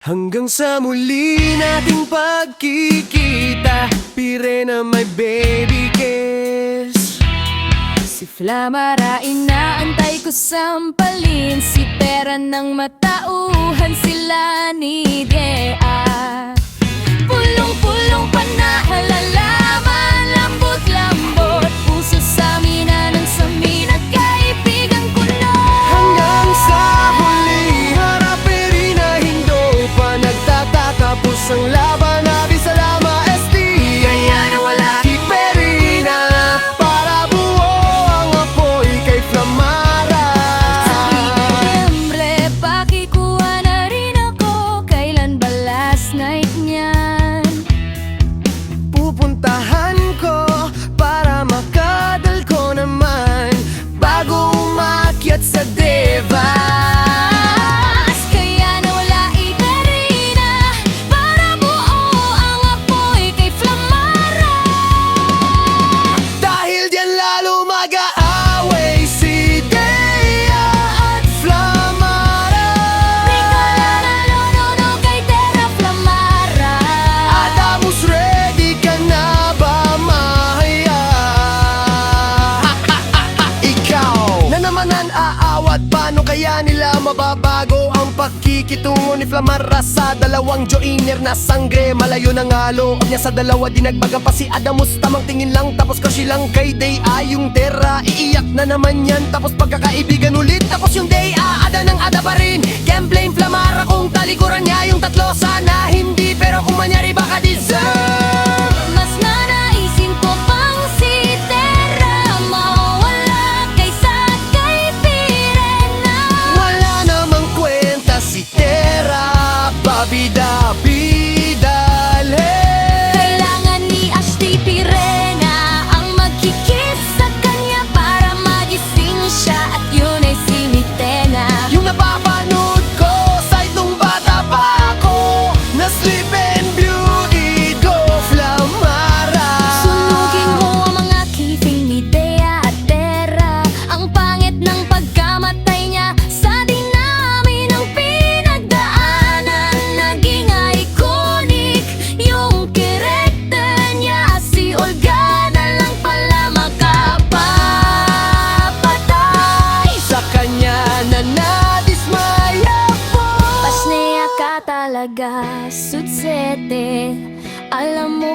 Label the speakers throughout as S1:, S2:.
S1: Hanggang sa muli nating pagkikita Pire na may baby kiss.
S2: Si Flama rain na antay ko sampalin. Si pera ng matauhan sila ni Dea
S1: mababago ang pagkikitungo ni Flamara sa dalawang joiner na sangre. Malayo ng halo niya sa dalawa dinagbaga pa si Adamus. Tamang tingin lang tapos kasi lang kay Day Ayong Terra. Iiyak na naman yan tapos
S2: pagkaka vida.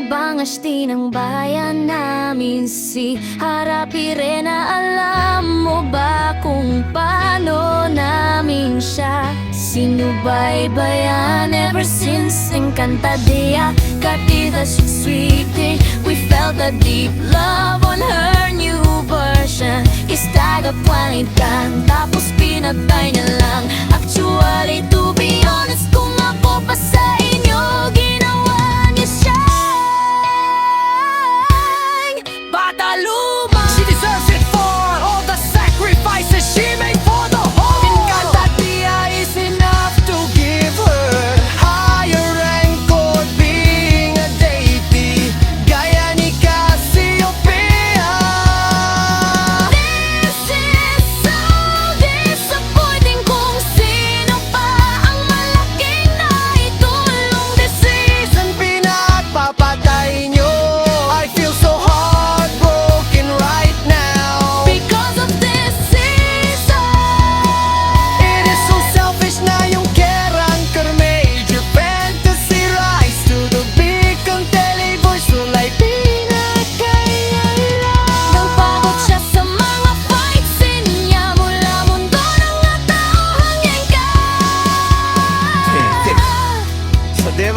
S2: bang asti ng bayan namin? Si Harapi rin alam mo ba kung paano namin siya Sinubaybayan? Ever since Encantadia Katida sweetie We felt a deep love on her new version. Is Istaga kwalitan Tapos pinatay niya lang. Actually to be honest Kung ako pa sa inyo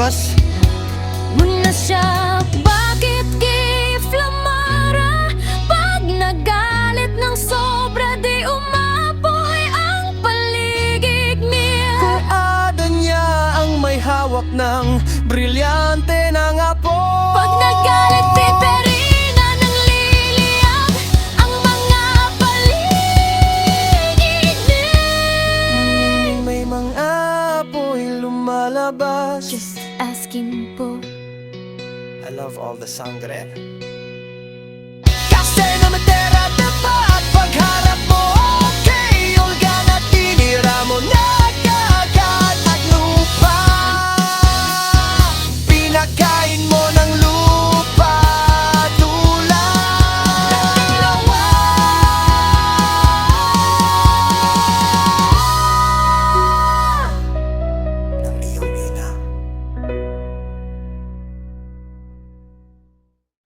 S1: Diyos?
S2: Muna siya, bakit kiflamara? Pag nagalit ng sobra, di umapoy ang paligid niya.
S1: Kuada niya ang may hawak ng brilyante ng apoy. of all the sangre.